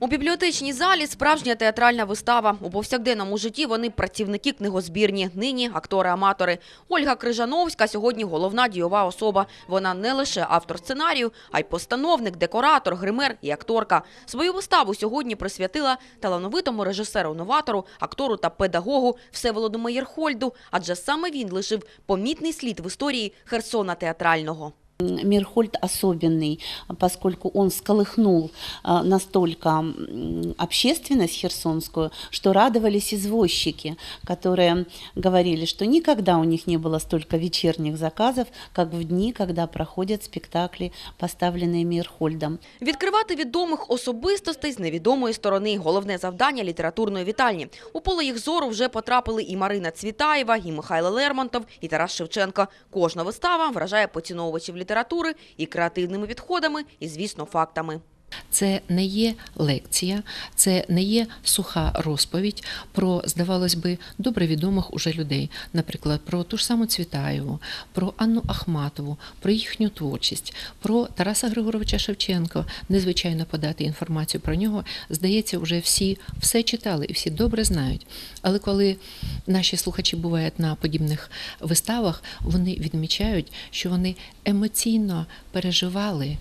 У бібліотечній залі справжня театральна вистава. У повсякденному житті вони працівники книгозбірні, нині актори-аматори. Ольга Крижановська сьогодні головна дійова особа. Вона не лише автор сценарію, а й постановник, декоратор, гример і акторка. Свою виставу сьогодні присвятила талановитому режисеру-новатору, актору та педагогу Всеволоду Меєрхольду, адже саме він лишив помітний слід в історії Херсона театрального. Мирхольд особенный, поскольку он сколыхнул а, настолько м, общественность херсонскую, что радовались извозчики, которые говорили, что никогда у них не было столько вечерних заказов, как в дни, когда проходят спектакли, поставленные Мирхольдом. Відкривати відомих особистостей з невідомої сторони – головне завдання літературної вітальні. У поле їх зору вже потрапили і Марина Цвітаєва, і Михайло Лермонтов, і Тарас Шевченко. Кожна вистава вражає поціновувачів літератури і креативними відходами, і, звісно, фактами. Це не є лекція, це не є суха розповідь про, здавалось би, добре відомих уже людей, наприклад, про ту ж саму Цвітаєву, про Анну Ахматову, про їхню творчість, про Тараса Григоровича Шевченка. Незвичайно подати інформацію про нього. Здається, вже всі все читали і всі добре знають. Але коли наші слухачі бувають на подібних виставах, вони відмічають, що вони емоційно переживали.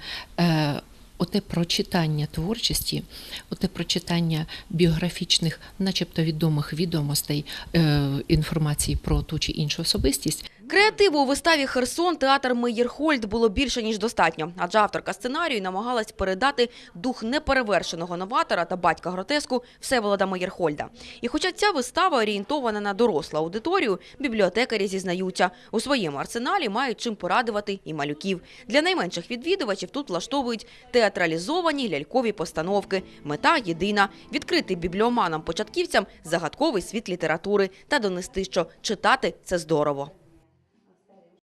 Оте прочитання творчості, оте прочитання біографічних, начебто відомих відомостей е, інформації про ту чи іншу особистість, Креативу у виставі «Херсон» театр Мейєрхольд було більше, ніж достатньо. Адже авторка сценарію намагалась передати дух неперевершеного новатора та батька гротеску Всеволода Мейєрхольда. І хоча ця вистава орієнтована на дорослу аудиторію, бібліотекарі зізнаються, у своєму арсеналі мають чим порадувати і малюків. Для найменших відвідувачів тут влаштовують театралізовані лялькові постановки. Мета єдина – відкрити бібліоманам-початківцям загадковий світ літератури та донести, що читати – це здорово.